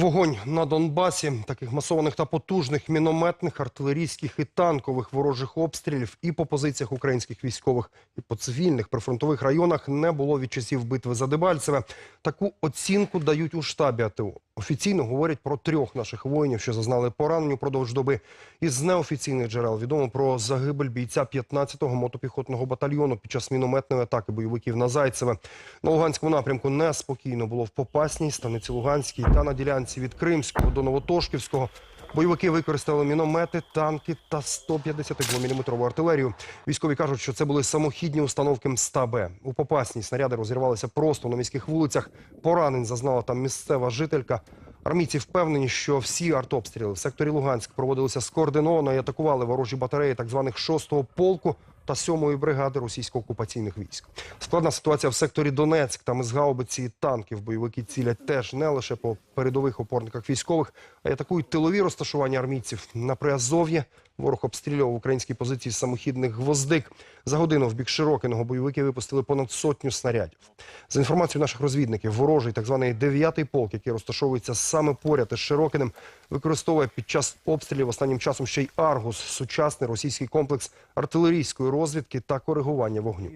Вогонь на Донбасі, таких масованих та потужних мінометних, артилерійських і танкових ворожих обстрілів і по позиціях українських військових, і по цивільних прифронтових районах не було від часів битви за Дебальцеве. Таку оцінку дають у штабі АТО. Офіційно говорять про трьох наших воїнів, що зазнали поранень упродовж доби. Із неофіційних джерел відомо про загибель бійця 15-го мотопіхотного батальйону під час мінометної атаки бойовиків на Зайцеве. На Луганському напрямку неспокійно було в Попасній, Станиці Луганській та на ділянці від Кримського до Новотошківського. Бойовики використали міномети, танки та 152-мм артилерію. Військові кажуть, що це були самохідні установки МСТА-Б. У Попасній снаряди розірвалися просто на міських вулицях. Поранень зазнала там місцева жителька. Армійці впевнені, що всі артобстріли в секторі Луганськ проводилися скоординовано і атакували ворожі батареї так званих 6-го полку та 7-ї бригади російсько-окупаційних військ. Складна ситуація в секторі Донецьк. Там із гаубиці і танків бойовики цілять теж не лише по передових опорниках військових, а й атакують тилові розташування армійців на Приазов'ї. Ворог обстрілював українські позиції з самохідних гвоздик. За годину в бік Широкиного бойовики випустили понад сотню снарядів. За інформацією наших розвідників, ворожий так званий дев'ятий полк, який розташовується саме поряд із Широкиним, використовує під час обстрілів останнім часом ще й Аргус, сучасний російський комплекс артилерійської розвідки та коригування вогню.